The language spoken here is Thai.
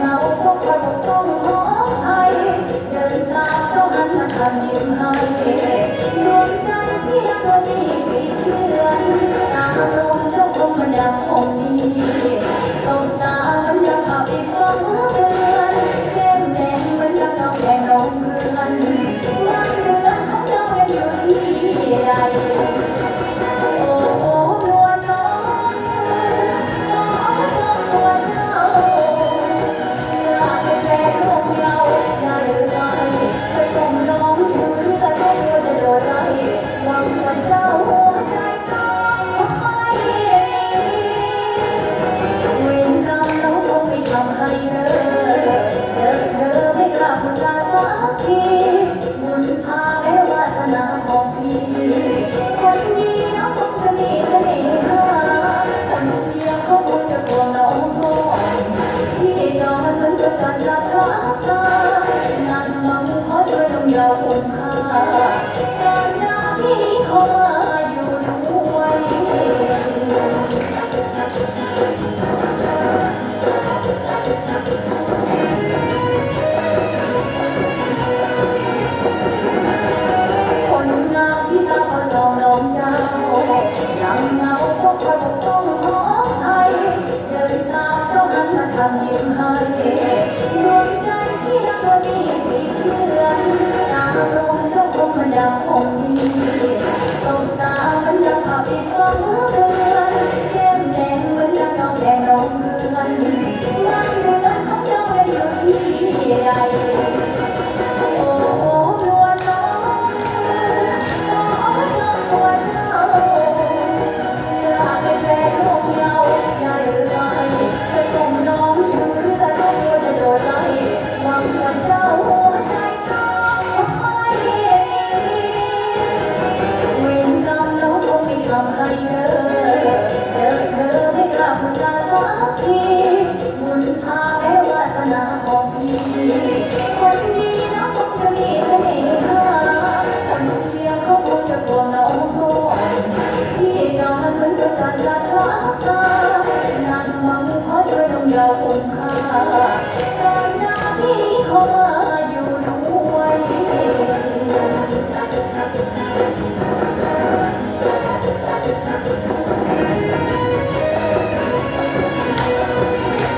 หงาก็พอจะต้องหมไอเดินตามเอันมายใดวงใจที่รักวันนี้ไม่เชื่ออาลมณ์เจ้าคงมันดังคงนี้สบตา ยาคุณค่าการงานที่เขามาอยู่ด้วยคนงามที่ตาพลองน้องเจ้าหลังเงาพวกเราต้องขอไทยเดินตามเจ้าหันมาทำยิ้มให้ ยังคงมีตาเหมือนยังภาพที่ฟ้องเรืนเข้มแดงเหมือนยังองแดงลงเรืนล้างเรือองเจ้าให้เรือนใหญ่โอ้โอ้วนน้องน้องน้วนอยากเป็นแฟนลูกเยาว์ใหญ่รือไจะส่งน้องอยู่หรือจะต้องโดนจะโดนไล่หวังกับเจ้ สักทีบุญพาแลวาสนาของพี่คนดีนะคงจะมีเสน่ห์คนเดียวก็คงจะตัวน้องโตพี่จำมันเป็นการรักษานานมังขอช่วยเราคงค่าตอนนที่เขามา